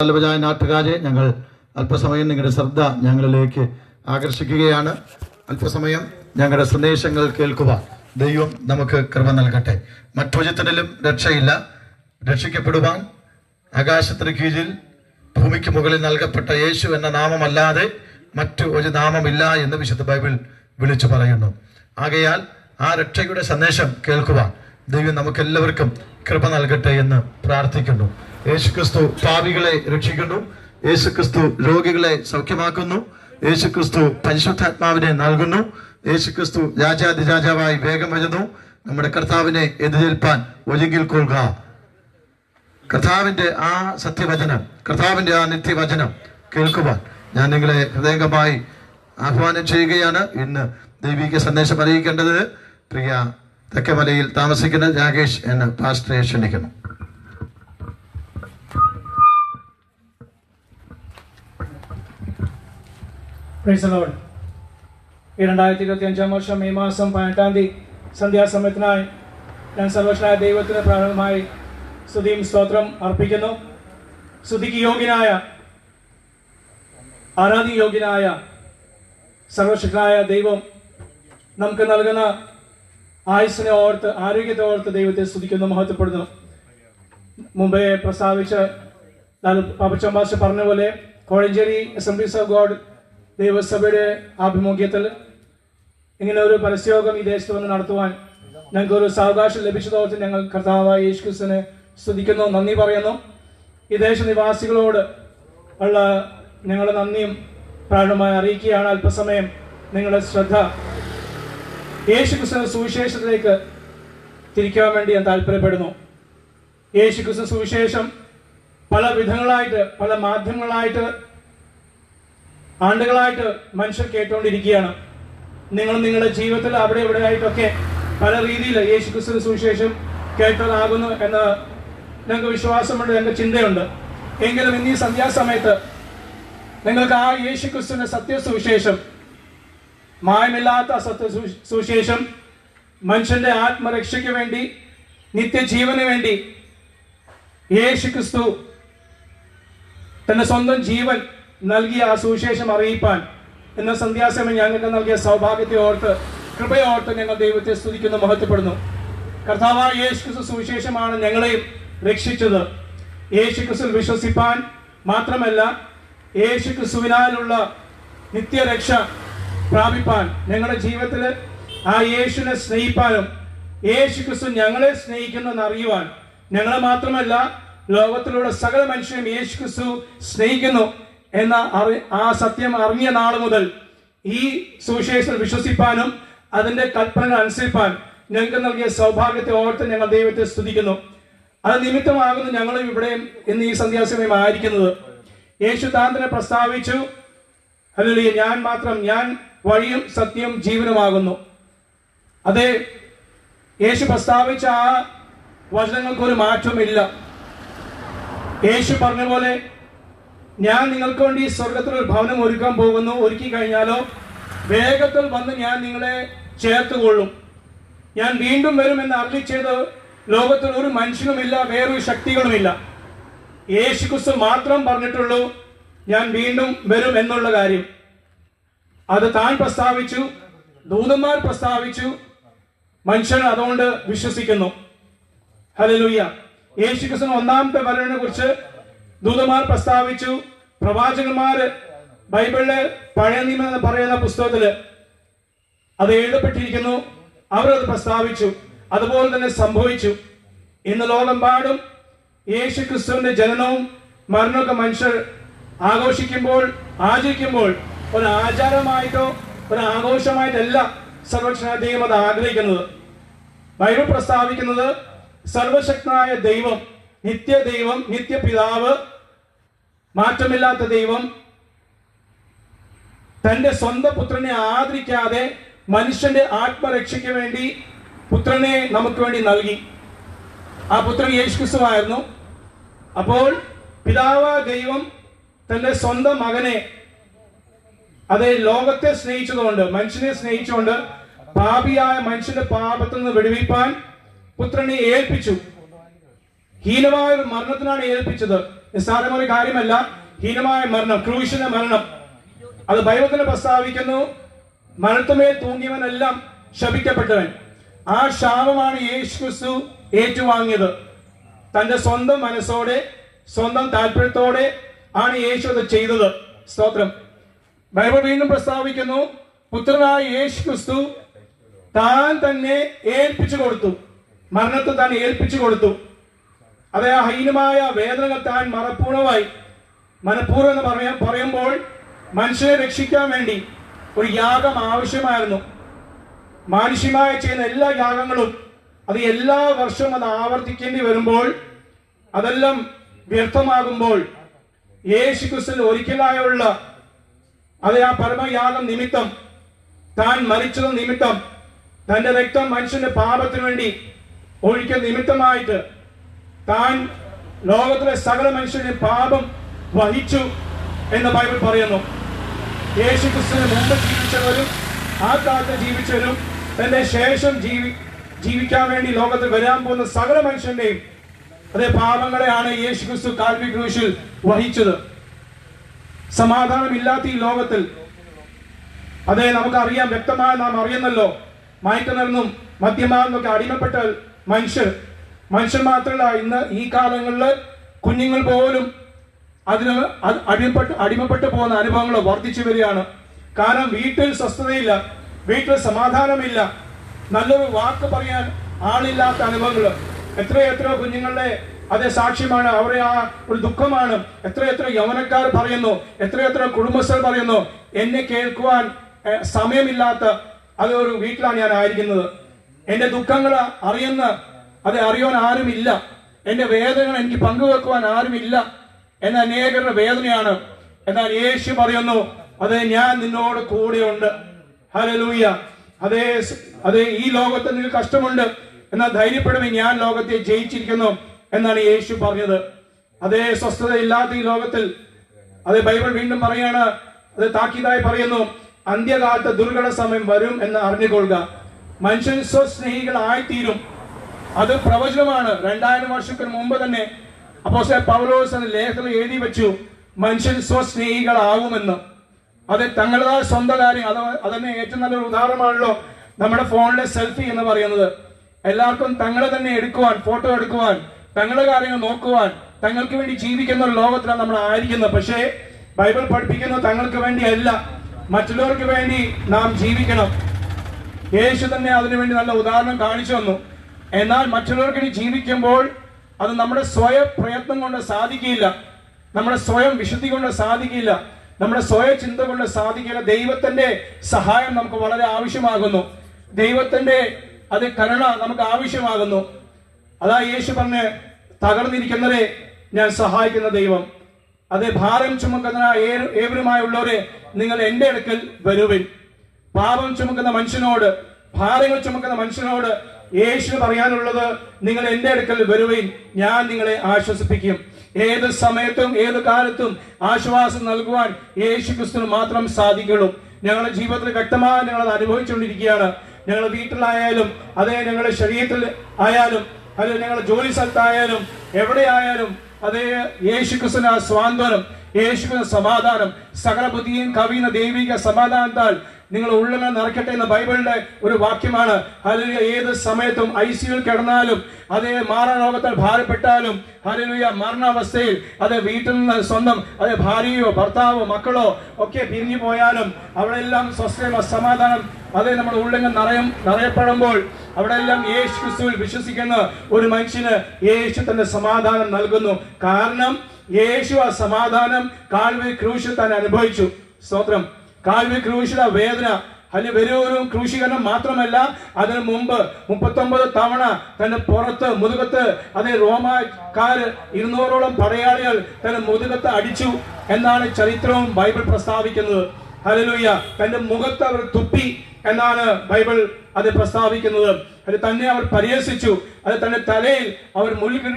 നല്ലവരായ നാട്ടുകാരെ ഞങ്ങൾ അല്പസമയം നിങ്ങളുടെ ശ്രദ്ധ ഞങ്ങളിലേക്ക് ആകർഷിക്കുകയാണ്. അല്പസമയം ഞങ്ങളുടെ സന്ദേശങ്ങൾ കേൾക്കുക. ദൈവം നമുക്ക് കൃപ നൽകട്ടെ. മറ്റൊരുത്തരിലും രക്ഷയില്ല. രക്ഷിക്കപ്പെടുവാൻ ആകാശത്തിന് കീഴിൽ ഭൂമിക്ക് മുകളിൽ നൽകപ്പെട്ട യേശു എന്ന നാമമല്ലാതെ മറ്റു ഒരു നാമമില്ല എന്ന് വിശുദ്ധ ബൈബിൾ വിളിച്ചു പറയുന്നു. ആകയാൽ ആ രക്ഷയുടെ സന്ദേശം കേൾക്കുവാൻ ദൈവം നമുക്കെല്ലാവർക്കും കൃപ നൽകട്ടെ എന്ന് പ്രാർത്ഥിക്കുന്നു. യേശുക്രിസ്തു പാപികളെ രക്ഷിക്കുന്നു. യേശുക്രിസ്തു രോഗികളെ സൗഖ്യമാക്കുന്നു. യേശുക്രിസ്തു പരിശുദ്ധാത്മാവിനെ നൽകുന്നു. യേശുക്രിസ്തു രാജാതി രാജാവായി വേഗം വരുന്നു. നമ്മുടെ കർത്താവിനെ എതിരേൽപ്പാൻ ഒരുങ്കിൽ കൊള്ളുക കർത്താവിന്റെ ആ സത്യവചനം കർത്താവിന്റെ ആ നിത്യവചനം കേൾക്കുവാൻ ഞാൻ നിങ്ങളെ ഹൃദയംഗമായി ആഹ്വാനം ചെയ്യുകയാണ്. ഇന്ന് ദൈവിക സന്ദേശം അറിയിക്കേണ്ടത് പ്രിയ തെക്കമലയിൽ താമസിക്കുന്ന രാകേഷ് എന്ന പാസ്റ്ററെ ക്ഷണിക്കുന്നു. പ്രൈസ് ലോഡ് ഈ രണ്ടായിരത്തി ഇരുപത്തി അഞ്ചാം വർഷം മെയ് മാസം പതിനെട്ടാം തീയതി സന്ധ്യാസമയത്തിനായി ഞാൻ സർവശനായ ദൈവത്തിന് പ്രാരംഭമായി സ്തുതിയും സ്തോത്രം അർപ്പിക്കുന്നു. സ്തുതിക്ക് യോഗ്യനായ ആരാധി യോഗ്യനായ സർവശക്തനായ ദൈവം നമുക്ക് നൽകുന്ന ആയുസ്സിനെ ഓർത്ത് ആരോഗ്യത്തെ ഓർത്ത് ദൈവത്തെ സ്തുതിക്കുന്നു മഹത്വപ്പെടുന്നു മുമ്പേ പ്രസ്താവിച്ച് പാപ്പച്ചമ്പാസ് പറഞ്ഞ പോലെ കോഴഞ്ചേരി അസംബ്ലീസ് ഓഫ് ഗോഡ് ദൈവസഭയുടെ ആഭിമുഖ്യത്തിൽ ഇങ്ങനെ ഒരു പരസ്യയോഗം ഈ ദേശത്ത് വന്ന് നടത്തുവാൻ ഞങ്ങൾക്ക് ഒരു സാവകാശം ലഭിച്ചതോർത്ത് ഞങ്ങൾ കർത്താവായ യേശുക്രിസ്തുവിനെ സ്തുതിക്കുന്നു നന്ദി പറയുന്നു. ഈ ദേശനിവാസികളോട് ഉള്ള ഞങ്ങളുടെ നന്ദിയും പ്രാണമായി അറിയിക്കുകയാണ്. അല്പസമയം നിങ്ങളുടെ ശ്രദ്ധ യേശുക്രിസ്തു സുവിശേഷത്തിലേക്ക് തിരിക്കാൻ വേണ്ടി ഞാൻ താല്പര്യപ്പെടുന്നു യേശുക്രിസ്തു സുവിശേഷം പല വിധങ്ങളായിട്ട് പല മാധ്യമങ്ങളായിട്ട് ആണ്ടുകളായിട്ട് മനുഷ്യർ കേട്ടുകൊണ്ടിരിക്കുകയാണ് നിങ്ങൾ നിങ്ങളുടെ ജീവിതത്തിൽ അവിടെ ഇവിടെ ആയിട്ടൊക്കെ പല രീതിയിൽ യേശു ക്രിസ്തു സുവിശേഷം കേട്ടതാകുന്നു എന്ന് ഞങ്ങൾക്ക് വിശ്വാസമുണ്ട് ഞങ്ങൾക്ക് ചിന്തയുണ്ട്. എങ്കിലും ഇന്ന് ഈ സന്ധ്യാസമയത്ത് നിങ്ങൾക്ക് ആ യേശു ക്രിസ്തുവിന്റെ സത്യസുവിശേഷം മായമില്ലാത്ത സത്യ സുവിശേഷം മനുഷ്യന്റെ ആത്മരക്ഷയ്ക്ക് വേണ്ടി നിത്യജീവന് വേണ്ടി യേശു ക്രിസ്തു തന്റെ സ്വന്തം ജീവൻ നൽകിയ ആ സുവിശേഷം അറിയിപ്പാൻ എന്ന സന്ധ്യാസമയം ഞങ്ങൾക്ക് നൽകിയ സൗഭാഗ്യത്തെ ഓർത്ത് കൃപയോർത്ത് ഞങ്ങൾ ദൈവത്തെ സ്തുതിക്കുന്നു മഹത്വപ്പെടുന്നു. കർത്താവായ യേശു ക്രിസ്തു സുവിശേഷമാണ് ഞങ്ങളെയും രക്ഷിച്ചത്. യേശു ക്രിസ്തു വിശ്വസിപ്പാൻ മാത്രമല്ല യേശു ക്രിസ്തുവിനാലുള്ള നിത്യരക്ഷ പ്രാപിപ്പാൻ ഞങ്ങളുടെ ജീവിതത്തിൽ ആ യേശുവിനെ സ്നേഹിപ്പാനും യേശു ക്രിസ്തു ഞങ്ങളെ സ്നേഹിക്കുന്നെന്ന് അറിയുവാൻ ഞങ്ങളെ മാത്രമല്ല ലോകത്തിലുള്ള സകല മനുഷ്യരും യേശു ക്രിസ്തു സ്നേഹിക്കുന്നു. എന്ന ആ സത്യം അറിഞ്ഞ നാൾ മുതൽ ഈ സുവിശേഷം വിശ്വസിപ്പാനും അതിന്റെ കൽപ്പനകൾ അനുസരിപ്പാൻ ഞങ്ങൾക്ക് നൽകിയ സൗഭാഗ്യത്തെ ഓർത്ത് ഞങ്ങൾ ദൈവത്തെ സ്തുതിക്കുന്നു. അത് നിമിത്തമാകുന്നു ഞങ്ങളും ഇവിടെയും ഇന്ന് ഈ സന്ധ്യാസമയം ആയിരിക്കുന്നത്. യേശു താന്തനെ പ്രസ്താവിച്ചു. അല്ലെങ്കിൽ ഞാൻ മാത്രം ഞാൻ വഴിയും സത്യം ജീവനുമാകുന്നു. അതെ യേശു പ്രസ്താവിച്ച ആ വചനങ്ങൾക്ക് ഒരു മാറ്റമില്ല യേശു പറഞ്ഞ പോലെ ഞാൻ നിങ്ങൾക്ക് വേണ്ടി സ്വർഗത്തിൽ ഒരു ഭവനം ഒരുക്കാൻ പോകുന്നു. ഒരുക്കി കഴിഞ്ഞാലോ? വേഗത്തിൽ വന്ന് ഞാൻ നിങ്ങളെ ചേർത്തുകൊള്ളും. ഞാൻ വീണ്ടും വരുമെന്ന് എന്ന് ചെയ്ത് ലോകത്തിൽ ഒരു മനുഷ്യനുമില്ല വേറൊരു ശക്തികളുമില്ല. യേശു ക്രിസ്തു മാത്രം പറഞ്ഞിട്ടുള്ളൂ ഞാൻ വീണ്ടും വരും എന്നുള്ള കാര്യം. അത് താൻ പ്രസ്താവിച്ചു ദൂതന്മാർ പ്രസ്താവിച്ചു മനുഷ്യൻ അതുകൊണ്ട് വിശ്വസിക്കുന്നു. ഹലലുയ്യ യേശു ക്രിസ്തു ഒന്നാമത്തെ വരവിനെ കുറിച്ച് ദൂതന്മാർ പ്രസ്താവിച്ചു. പ്രവാചകന്മാർ ബൈബിളിലെ പഴയ നിയമം എന്ന് പറയുന്ന പുസ്തകത്തിൽ അത് എഴുതപ്പെട്ടിരിക്കുന്നു. അവരത് പ്രസ്താവിച്ചു. അതുപോലെ തന്നെ സംഭവിച്ചു. ഇന്ന് ലോകമെമ്പാടും യേശു ക്രിസ്തുവിന്റെ ജനനവും മരണമൊക്കെ മനുഷ്യർ ആഘോഷിക്കുമ്പോൾ ആചരിക്കുമ്പോൾ ഒരു ആചാരമായിട്ടോ ഒരു ആഘോഷമായിട്ടല്ല സർവക്ഷണ ദൈവം അത് ആഗ്രഹിക്കുന്നത്. ബൈബിൾ പ്രസ്താവിക്കുന്നത് സർവശക്തനായ ദൈവം നിത്യദൈവം നിത്യപിതാവ് മാറ്റമില്ലാത്ത ദൈവം തന്റെ സ്വന്തം പുത്രനെ ആദരിക്കാതെ മനുഷ്യന്റെ ആത്മരക്ഷയ്ക്ക് വേണ്ടി പുത്രനെ നമുക്ക് വേണ്ടി നൽകി. ആ പുത്രൻ യേശു ക്രിസ്തുവായിരുന്നു അപ്പോൾ പിതാവ് ദൈവം തന്റെ സ്വന്തം മകനെ അതെ ലോകത്തെ സ്നേഹിച്ചതുകൊണ്ട് മനുഷ്യനെ സ്നേഹിച്ചുകൊണ്ട് പാപിയായ മനുഷ്യന്റെ പാപത്തിൽ നിന്ന് വെടിവിപ്പാൻ പുത്രനെ ഏൽപ്പിച്ചു. ഹീനമായ ഒരു മരണത്തിനാണ് ഏൽപ്പിച്ചത്. നിസ്സാരമായ കാര്യമല്ല. ഹീനമായ മരണം ക്രൂശിന്റെ മരണം. അത് ബൈബിളിൽ പ്രസ്താവിക്കുന്നു. മരണത്തുമേൽ തൂങ്ങിയവനെല്ലാം ശപിക്കപ്പെട്ടവൻ. ആ ശാപമാണ് യേശു ക്രിസ്തു ഏറ്റുവാങ്ങിയത്. തന്റെ സ്വന്തം മനസ്സോടെ സ്വന്തം താല്പര്യത്തോടെ ആണ് യേശു അത് ചെയ്തത്. സ്തോത്രം. ബൈബിൾ വീണ്ടും പ്രസ്താവിക്കുന്നു പുത്രനായ യേശു ക്രിസ്തു താൻ തന്നെ ഏൽപ്പിച്ചു കൊടുത്തു. മരണത്തെ താൻ ഏൽപ്പിച്ചു കൊടുത്തു. അതേ ആ ഹീനമായ വേദനകൾ താൻ മറപ്പൂർണമായി മനഃപൂർവം എന്ന് പറയാൻ പറയുമ്പോൾ മനുഷ്യനെ രക്ഷിക്കാൻ വേണ്ടി ഒരു യാഗം ആവശ്യമായിരുന്നു. മാനുഷ്യമായി ചെയ്യുന്ന എല്ലാ യാഗങ്ങളും അത് എല്ലാ വർഷവും അത് ആവർത്തിക്കേണ്ടി വരുമ്പോൾ അതെല്ലാം വ്യർത്ഥമാകുമ്പോൾ യേശു ക്രിസ്തു ഒരിക്കലായുള്ള അത് ആ പരമയാഗം നിമിത്തം താൻ മരിച്ചത് നിമിത്തം തന്റെ രക്തം മനുഷ്യന്റെ പാപത്തിനു വേണ്ടി ഒഴിക്കൽ നിമിത്തമായിട്ട് താൻ ലോകത്തിലെ സകല മനുഷ്യരുടെ പാപം വഹിച്ചു എന്ന് ബൈബിൾ പറയുന്നു. യേശു ക്രിസ്തുവിന് മുമ്പ് ജീവിച്ചവരും ആ കാലത്ത് ജീവിച്ചവരും തന്റെ ശേഷം ജീവി ജീവിക്കാൻ വേണ്ടി ലോകത്തിൽ വരാൻ പോകുന്ന സകല മനുഷ്യന്റെയും അതേ പാപങ്ങളെയാണ് യേശു ക്രിസ്തു കാൽവി ക്രൂശിൽ വഹിച്ചത്. സമാധാനമില്ലാത്ത ഈ ലോകത്തിൽ അതെ നമുക്കറിയാം വ്യക്തമായ നാം അറിയുന്നല്ലോ മയക്കുമരുന്നും മദ്യമാകുന്നൊക്കെ അടിമപ്പെട്ട മനുഷ്യർ മനുഷ്യർ മാത്രമല്ല ഇന്ന് ഈ കാലങ്ങളിൽ കുഞ്ഞുങ്ങൾ പോലും അതിന് അടിമപ്പെട്ട് അടിമപ്പെട്ട് പോകുന്ന അനുഭവങ്ങൾ വർദ്ധിച്ചു വരികയാണ്. കാരണം വീട്ടിൽ സ്വസ്ഥതയില്ല വീട്ടിൽ സമാധാനമില്ല. നല്ലൊരു വാക്ക് പറയാൻ ആളില്ലാത്ത അനുഭവങ്ങൾ. എത്രയെത്ര എത്രയോ കുഞ്ഞുങ്ങളുടെ അതേ സാക്ഷ്യമാണ് അവരെ ആ ഒരു ദുഃഖമാണ്. എത്രയെത്ര എത്ര യൗവനക്കാർ പറയുന്നു എത്രയെത്ര എത്ര കുടുംബസ്ഥർ പറയുന്നു എന്നെ കേൾക്കുവാൻ സമയമില്ലാത്ത അതൊരു വീട്ടിലാണ് ഞാൻ ആയിരിക്കുന്നത്. എന്റെ ദുഃഖങ്ങൾ അറിയുന്ന അത് അറിയാൻ ആരുമില്ല. എന്റെ വേദനകൾ എനിക്ക് പങ്കുവെക്കുവാൻ ആരുമില്ല. എന്ന അനേകരുടെ വേദനയാണ്. എന്നാൽ യേശു പറയുന്നു അതെ ഞാൻ നിന്നോട് കൂടെയുണ്ട്. ഹലലൂയ അതെ അതേ ഈ ലോകത്ത് നിങ്ങൾക്ക് കഷ്ടമുണ്ട്. എന്നാൽ ധൈര്യപ്പെടുമേ ഞാൻ ലോകത്തെ ജയിച്ചിരിക്കുന്നു എന്നാണ് യേശു പറഞ്ഞത്. അതേ സ്വസ്ഥത ഇല്ലാത്ത ഈ ലോകത്തിൽ അതേ ബൈബിൾ വീണ്ടും പറയാണ് അത് താക്കീതായി പറയുന്നു അന്ത്യകാലത്ത് ദുർഘട സമയം വരും എന്ന് അറിഞ്ഞുകൊള്ളുക. മനുഷ്യൻ സ്വസ്നേഹികളായിത്തീരും. അത് പ്രവചനമാണ്. രണ്ടായിരം വർഷത്തിന് മുമ്പ് തന്നെ അപ്പോ പൗലോസ് എന്ന ലേഖനം എഴുതി വെച്ചു. മനുഷ്യൻ സ്വസ്നേഹികളാവുമെന്ന്. അത് തങ്ങളുടേതായ സ്വന്തം കാര്യം. അത് അതന്നെ ഏറ്റവും നല്ലൊരു ഉദാഹരണമാണല്ലോ നമ്മുടെ ഫോണിലെ സെൽഫി എന്ന് പറയുന്നത്. എല്ലാവർക്കും തങ്ങളെ തന്നെ എടുക്കുവാൻ ഫോട്ടോ എടുക്കുവാൻ തങ്ങളുടെ കാര്യങ്ങൾ നോക്കുവാൻ തങ്ങൾക്ക് വേണ്ടി ജീവിക്കുന്ന ഒരു ലോകത്തിലാണ് നമ്മൾ ആയിരിക്കുന്നത്. പക്ഷേ ബൈബിൾ പഠിപ്പിക്കുന്നത് തങ്ങൾക്ക് വേണ്ടിയല്ല. മറ്റുള്ളവർക്ക് വേണ്ടി നാം ജീവിക്കണം. യേശു തന്നെ അതിനുവേണ്ടി നല്ല ഉദാഹരണം കാണിച്ചു തന്നു. എന്നാൽ മറ്റുള്ളവർക്ക് ജീവിക്കുമ്പോൾ അത് നമ്മുടെ സ്വയം പ്രയത്നം കൊണ്ട് സാധിക്കില്ല നമ്മുടെ സ്വയം വിശുദ്ധി കൊണ്ട് സാധിക്കില്ല നമ്മുടെ സ്വയം ചിന്ത കൊണ്ട് സാധിക്കില്ല ദൈവത്തിന്റെ സഹായം നമുക്ക് വളരെ ആവശ്യമാകുന്നു. ദൈവത്തിന്റെ അത് കരുണ നമുക്ക് ആവശ്യമാകുന്നു. അതാ യേശു പറഞ്ഞ് തകർന്നിരിക്കുന്നവരെ ഞാൻ സഹായിക്കുന്ന ദൈവം. അത് ഭാരം ചുമക്കുന്ന ഏവരുമായുള്ളവരെ നിങ്ങൾ എന്റെ അടുക്കൽ വരുവിൻ. പാപം ചുമക്കുന്ന മനുഷ്യനോട് ഭാരങ്ങൾ ചുമക്കുന്ന മനുഷ്യനോട് യേശു പറയാനുള്ളത് നിങ്ങൾ എന്റെ അടുക്കൽ വരുവീൻ ഞാൻ നിങ്ങളെ ആശ്വസിപ്പിക്കും. ഏത് സമയത്തും ഏത് കാലത്തും ആശ്വാസം നൽകുവാൻ യേശു ക്രിസ്തുവിന് മാത്രം സാധിക്കുള്ളൂ. ഞങ്ങളുടെ ജീവിതത്തിൽ വ്യക്തമായി ഞങ്ങൾ അത് അനുഭവിച്ചുകൊണ്ടിരിക്കുകയാണ്. ഞങ്ങളുടെ വീട്ടിലായാലും അതേ ഞങ്ങളുടെ ശരീരത്തിൽ ആയാലും അല്ലെങ്കിൽ ഞങ്ങളുടെ ജോലി സ്ഥലത്തായാലും എവിടെയായാലും അതേ യേശു ക്രിസ്തുവിന് ആ സ്വാന്തനം യേശുവിന് സമാധാനം സകല ബുദ്ധിയും കവിയുന്ന ദൈവിക സമാധാനത്താൽ നിങ്ങൾ ഉള്ളങ്ങൾ നിറക്കട്ടെ എന്ന ബൈബിളിന്റെ ഒരു വാക്യമാണ്. ഹല്ലേലൂയ ഏത് സമയത്തും ഐ സിയുൽ കിടന്നാലും അതേ മാറാരോഗത്താൽ ഭാരപ്പെട്ടാലും ഹല്ലേലൂയ മരണാവസ്ഥയിൽ അത് വീട്ടിൽ നിന്ന് സ്വന്തം അതെ ഭാര്യയോ ഭർത്താവോ മക്കളോ ഒക്കെ പിരിഞ്ഞു പോയാലും അവിടെയെല്ലാം സ്വസ്ഥത സമാധാനം അതേ നമ്മുടെ ഉള്ളങ്ങൾ നിറയും നിറയപ്പെടുമ്പോൾ അവിടെ എല്ലാം യേശു ക്രിസ്തുവിൽ വിശ്വസിക്കുന്ന ഒരു മനുഷ്യന് യേശു തന്റെ സമാധാനം നൽകുന്നു. കാരണം യേശു ആ സമാധാനം കാൽവി ക്രൂശിൽ തന്നെ അനുഭവിച്ചു. സ്തോത്രം. കാൽവി ക്രൂശിത വേദന. അതിന് വെറൊരു ക്രൂശീകരണം മാത്രമല്ല അതിനു മുമ്പ് മുപ്പത്തൊമ്പത് തവണ തന്റെ പുറത്ത് മുതുകത്ത് അതേ റോമാക്കാര് ഇരുന്നൂറോളം പടയാളികൾ തന്റെ മുതുകത്ത് അടിച്ചു എന്നാണ് ചരിത്രവും ബൈബിൾ പ്രസ്താവിക്കുന്നത്. ഹല്ലേലൂയ. തന്റെ മുഖത്ത് അവർ തുപ്പി എന്നാണ് ബൈബിൾ അത് പ്രസ്താവിക്കുന്നത്. അത് തന്നെ അവർ പരിഹസിച്ചു. അത് തന്റെ തലയിൽ അവർ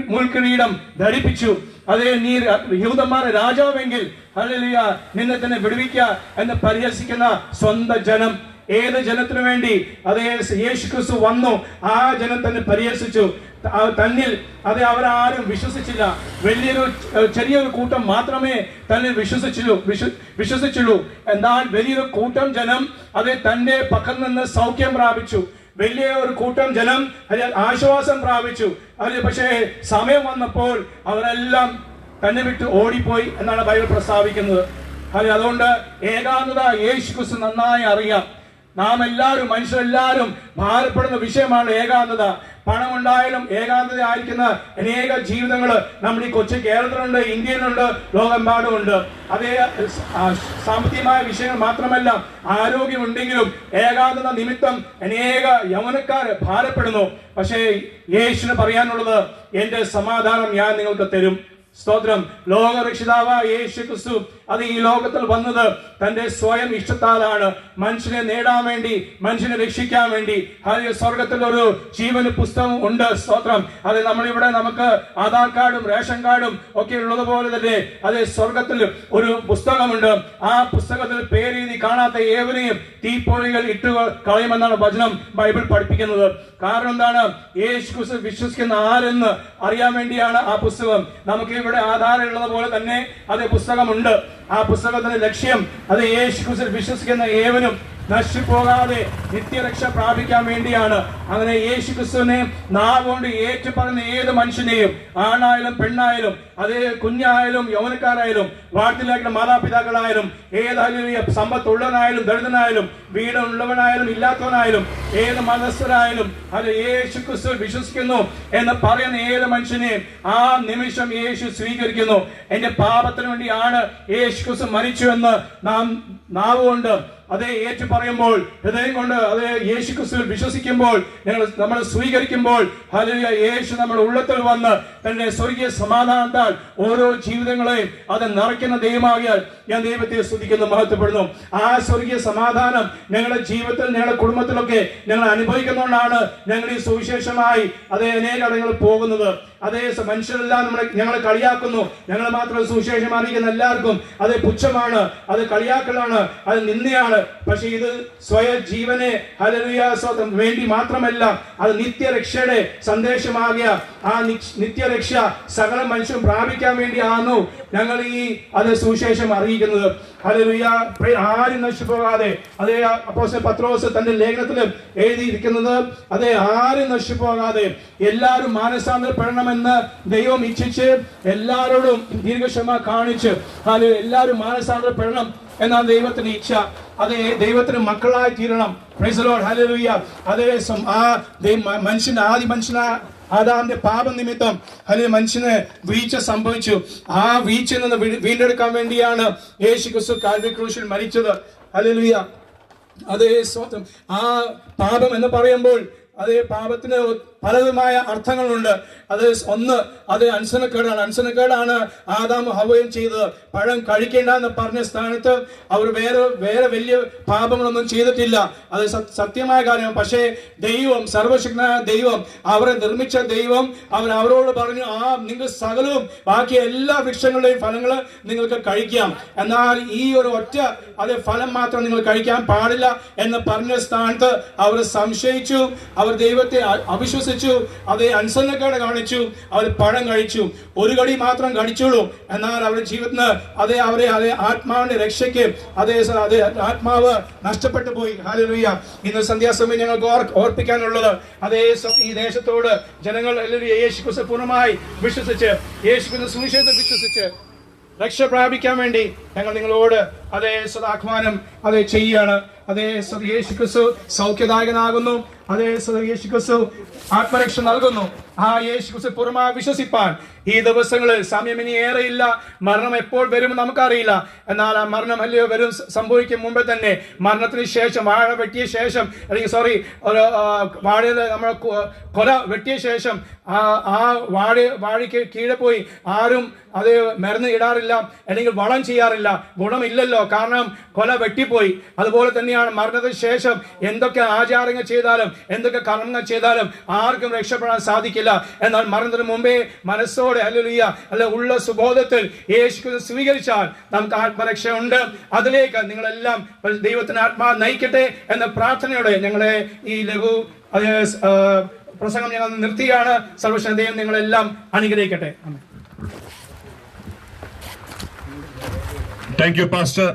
മുൾക്കിരീടം ധരിപ്പിച്ചു. അതേ നീ യൂതന്മാരെ രാജാവെങ്കിൽ ഹല്ലേലൂയ നിന്നെ തന്നെ വിടുവിക്ക എന്ന് പരിഹസിക്കുന്ന സ്വന്തം ജനം. ഏത് ജനത്തിനു വേണ്ടി? അതേ യേശു ക്രിസ്തു വന്നു. ആ ജനം തന്നെ പരിഹസിച്ചു. തന്നിൽ അത് അവരാരും വിശ്വസിച്ചില്ല. വലിയൊരു ചെറിയൊരു കൂട്ടം മാത്രമേ തന്നിൽ വിശ്വസിച്ചുള്ളൂ വിശ്വ- വിശ്വസിച്ചുള്ളൂ എന്നാൽ വലിയൊരു കൂട്ടം ജനം അത് തന്റെ പക്കൽ നിന്ന് സൗഖ്യം പ്രാപിച്ചു. വലിയ ഒരു കൂട്ടം ജനം ആശ്വാസം പ്രാപിച്ചു. അതിൽ പക്ഷേ സമയം വന്നപ്പോൾ അവരെല്ലാം തന്നെ വിട്ട് ഓടിപ്പോയി എന്നാണ് ബൈബിൾ പ്രസ്താവിക്കുന്നത്. അത് അതുകൊണ്ട് ഏകാന്തത യേശു ക്രിസ്തു നന്നായി അറിയാം. നാം എല്ലാവരും മനുഷ്യരെല്ലാവരും ഭാരപ്പെടുന്ന വിഷയമാണ് ഏകാന്തത. പണം ഉണ്ടായാലും ഏകാന്തത ആയിരിക്കുന്ന അനേക ജീവിതങ്ങൾ നമ്മുടെ ഈ കൊച്ചു കേരളത്തിലുണ്ട് ഇന്ത്യയിലുണ്ട് ലോകമെമ്പാടുമുണ്ട്. അതേ സാമ്പത്തികമായ വിഷയങ്ങൾ മാത്രമല്ല ആരോഗ്യമുണ്ടെങ്കിലും ഏകാന്തത നിമിത്തം അനേക യൗവനക്കാർ ഭാരപ്പെടുന്നു. പക്ഷേ യേശുവിന് പറയാനുള്ളത് എന്റെ സമാധാനം ഞാൻ നിങ്ങൾക്ക് തരും. സ്തോത്രം. ലോകരക്ഷിതാവ യേശു ക്രിസ്തു അത് ഈ ലോകത്തിൽ വന്നത് തന്റെ സ്വയം ഇഷ്ടത്താലാണ്. മനുഷ്യനെ നേടാൻ വേണ്ടി മനുഷ്യനെ രക്ഷിക്കാൻ വേണ്ടി. അത് സ്വർഗത്തിൽ ഒരു ജീവന പുസ്തകം ഉണ്ട്. സ്തോത്രം. അത് നമ്മളിവിടെ നമുക്ക് ആധാർ കാർഡും റേഷൻ കാർഡും ഒക്കെ ഉള്ളതുപോലെ തന്നെ അത് സ്വർഗത്തിൽ ഒരു പുസ്തകമുണ്ട്. ആ പുസ്തകത്തിൽ പേരെഴുതി കാണാത്ത ഏവരെയും തീപ്പൊഴികൾ ഇട്ട് കളയുമെന്നാണ് വചനം ബൈബിൾ പഠിപ്പിക്കുന്നത്. കാരണം എന്താണ്? യേശു ക്രിസ്തു വിശ്വസിക്കുന്ന ആരെന്ന് അറിയാൻ വേണ്ടിയാണ് ആ പുസ്തകം. നമുക്ക് ഇവിടെ ആധാരം ഉള്ളത് പോലെ തന്നെ അത് പുസ്തകമുണ്ട്. ആ പുസ്തകത്തിന്റെ ലക്ഷ്യം അത് യേശു വിശ്വസിക്കുന്ന ഏവനും നശിപ്പോകാതെ നിത്യരക്ഷ പ്രാപിക്കാൻ വേണ്ടിയാണ്. അങ്ങനെ യേശു ക്രിസ്തുവിനെ നാവുകൊണ്ട് ഏറ്റുപറഞ്ഞ ഏത് മനുഷ്യനെയും ആണായാലും പെണ്ണായാലും അതേ കുഞ്ഞായാലും യൗവനക്കാരായാലും വാർത്തയിലാക്കുന്ന മാതാപിതാക്കളായാലും ഏതായാലും സമ്പത്ത് സമ്പത്തുള്ളവനായാലും ദളിതനായാലും വീടുള്ളവനായാലും ഇല്ലാത്തവനായാലും ഏത് മനസ്സരായാലും അത് യേശു ക്രിസ്തു വിശ്വസിക്കുന്നു എന്ന് പറയുന്ന ഏത് മനുഷ്യനെയും ആ നിമിഷം യേശു സ്വീകരിക്കുന്നു. എന്റെ പാപത്തിന് വേണ്ടിയാണ് യേശു ക്രിസ്തു മരിച്ചു എന്ന് നാം നാവുകൊണ്ട് അതേ ഏറ്റു പറയുമ്പോൾ ഹൃദയം കൊണ്ട് അതേ യേശു ക്രിസ്തുവിൽ വിശ്വസിക്കുമ്പോൾ ഞങ്ങൾ നമ്മൾ സ്വീകരിക്കുമ്പോൾ ഹലിയ യേശു നമ്മുടെ ഉള്ളത്തിൽ വന്ന് തന്റെ സ്വർഗീയ സമാധാനത്താൽ ഓരോ ജീവിതങ്ങളെയും അത് നിറയ്ക്കുന്ന ദൈവമാകിയാൽ ഞാൻ ദൈവത്തെ സ്തുതിക്കുന്നു മഹത്വപ്പെടുന്നു. ആ സ്വർഗീയ സമാധാനം ഞങ്ങളുടെ ജീവിതത്തിൽ ഞങ്ങളുടെ കുടുംബത്തിലൊക്കെ ഞങ്ങൾ അനുഭവിക്കുന്നതുകൊണ്ടാണ് ഞങ്ങൾ ഈ സുവിശേഷമായി അതേ അനേക ഞങ്ങൾ പോകുന്നത്. അതേ മനുഷ്യരെല്ലാം നമ്മളെ ഞങ്ങളെ കളിയാക്കുന്നു. ഞങ്ങൾ മാത്രം സുവിശേഷം അറിയിക്കുന്ന എല്ലാവർക്കും അത് പുച്ഛമാണ് അത് കളിയാക്കലാണ് അത് നിന്ദയാണ് പക്ഷെ ഇത് സ്വയ ജീവനെ ഹലലുയ വേണ്ടി മാത്രമല്ല അത് നിത്യരക്ഷയുടെ സന്ദേശമാകിയ ആ നിത്യരക്ഷ സകല മനുഷ്യൻ പ്രാപിക്കാൻ വേണ്ടിയാണു ഞങ്ങൾ ഈ അത് സുവിശേഷം അറിയിക്കുന്നത്. ഹല്ലേലൂയ ആരും നശിപ്പോകാതെ പോകാതെ അതേ അപ്പോസ്തലൻ പത്രോസ് തന്റെ ലേഖനത്തിൽ എഴുതിയിരിക്കുന്നത് അതെ ആരും നശിപ്പോകാതെ പോകാതെ എല്ലാവരും മാനസാന്തരപ്പെടണമെന്ന് ദൈവം ഇച്ഛിച്ച് എല്ലാവരോടും ദീർഘക്ഷമ കാണിച്ച് ഹലോ എല്ലാവരും മാനസാന്തരപ്പെടണം എന്നാണ് ദൈവത്തിന് ഇച്ഛ അത് ദൈവത്തിന് മക്കളായി തീരണം പ്രൈസലോഡ്. Hallelujah. അതേ ആ മനുഷ്യന്റെ ആദ്യ മനുഷ്യനാ ആദാമിന്റെ പാപം നിമിത്തം അല്ലെങ്കിൽ മനുഷ്യന് വീഴ്ച സംഭവിച്ചു ആ വീഴ്ചയിൽ നിന്ന് വീണ്ടെടുക്കാൻ വേണ്ടിയാണ് യേശു ക്രിസ്തു കാൽവി ക്രൂശിൽ മരിച്ചത് അല്ലെ അതേ സ്വത്വം ആ പാപം എന്ന് പറയുമ്പോൾ അതേ പാപത്തിന് പലവിധമായ അർത്ഥങ്ങളുണ്ട്. അത് ഒന്ന് അത് അൻസനക്കേടാണ്. അൻസനക്കേടാണ് ആദാം ഹവയും ചെയ്തത്. പഴം കഴിക്കേണ്ട എന്ന് പറഞ്ഞ സ്ഥാനത്ത് അവർ വേറെ വേറെ വലിയ പാപങ്ങളൊന്നും ചെയ്തിട്ടില്ല. അത് സത്യമായ കാര്യമാണ്. പക്ഷേ ദൈവം സർവശക്തനായ ദൈവം അവരെ നിർമ്മിച്ച ദൈവം അവൻ അവരോട് പറഞ്ഞു ആ നിങ്ങൾ സകലവും ബാക്കി എല്ലാ വൃക്ഷങ്ങളുടെയും ഫലങ്ങൾ നിങ്ങൾക്ക് കഴിക്കാം. എന്നാൽ ഈ ഒരു ഒറ്റ അത് ഫലം മാത്രം നിങ്ങൾ കഴിക്കാൻ പാടില്ല എന്ന് പറഞ്ഞ സ്ഥാനത്ത് അവർ സംശയിച്ചു. അവർ ദൈവത്തെ അ- അവിശ്വസിച്ചു അത് അനുസരണക്കേട് കാണിച്ചു. അവർ പഴം കഴിച്ചു. ഒരു കടി മാത്രം കഴിച്ചുള്ളൂ എന്നാൽ അവരുടെ ജീവിതത്തിന് അതേ അവരെ അതേ ആത്മാവിന്റെ രക്ഷയ്ക്ക് അതേ അതേ ആത്മാവ് നഷ്ടപ്പെട്ടു പോയി. ഹാലലുയ്യ ഇന്ന് സന്ധ്യാസമയം ഞങ്ങൾക്ക് ഓർ- ഓർപ്പിക്കാനുള്ളത് അതേ ഈ ദേശത്തോട് ജനങ്ങൾ എല്ലാവരും യേശു ക്രിസ്തു പൂർണമായി വിശ്വസിച്ച് യേശു സുവിശേഷം വിശ്വസിച്ച് രക്ഷ പ്രാപിക്കാൻ വേണ്ടി ഞങ്ങൾ നിങ്ങളോട് അതേ സദാഹ്വാനം അതേ ചെയ്യാണ്. അതേ യേശു ക്രിസ്തു സൗഖ്യദായകനാകുന്നു. അതേ യേശു ക്രിസ്തു ആത്മരക്ഷ നൽകുന്നു. ആ യേശു ക്രിസ്തു പുറമാ വിശ്വസിപ്പാൻ ഈ ദിവസങ്ങളിൽ സമയം ഇനി ഏറെയില്ല. മരണം എപ്പോൾ വരുമെന്ന് നമുക്കറിയില്ല. എന്നാൽ ആ മരണം അല്ലയോ വരും സംഭവിക്കും മുമ്പേ തന്നെ. മരണത്തിന് ശേഷം വാഴ വെട്ടിയ ശേഷം അല്ലെങ്കിൽ സോറി ഒരു നമ്മൾ കൊല വെട്ടിയ ശേഷം ആ ആ വാഴ വാഴയ്ക്ക് കീഴെ പോയി ആരും അത് മരുന്ന് ഇടാറില്ല അല്ലെങ്കിൽ വളം ചെയ്യാറില്ല. ഗുണമല്ല ഗുണമില്ലല്ലോ. കാരണം കൊല വെട്ടിപ്പോയി. അതുപോലെ തന്നെയാണ് മരണത്തിന് ശേഷം എന്തൊക്കെ ആചാരങ്ങൾ ചെയ്താലും എന്തൊക്കെ കർമ്മങ്ങൾ ചെയ്താലും ആർക്കും രക്ഷപ്പെടാൻ സാധിക്കില്ല. എന്നാൽ മരണത്തിന് മുമ്പേ മനസ്സോടെ അല്ലുലിയ അല്ല ഉള്ള സുബോധത്തിൽ യേശു സ്വീകരിച്ചാൽ നമുക്ക് ആത്മരക്ഷയുണ്ട്. അതിലേക്ക് നിങ്ങളെല്ലാം ദൈവത്തിന് ആത്മാ നയിക്കട്ടെ എന്ന പ്രാർത്ഥനയോടെ ഞങ്ങളെ ഈ ലഘു പ്രസംഗം ഞങ്ങൾ നിർത്തിയാണ്. സർവശനതയും നിങ്ങളെല്ലാം അനുഗ്രഹിക്കട്ടെ. താങ്ക് യു പാസ്റ്റർ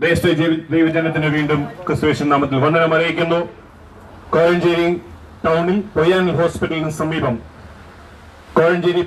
ദേശീയ ദൈവജനത്തിന് വീണ്ടും ക്രിസ്തുവേശൻ നാമത്തിൽ വന്ദനം അറിയിക്കുന്നു. കോഴഞ്ചേരി ടൗണിൽ പൊയ്യാനിൽ ഹോസ്പിറ്റലിന് സമീപം. കോഴഞ്ചേരി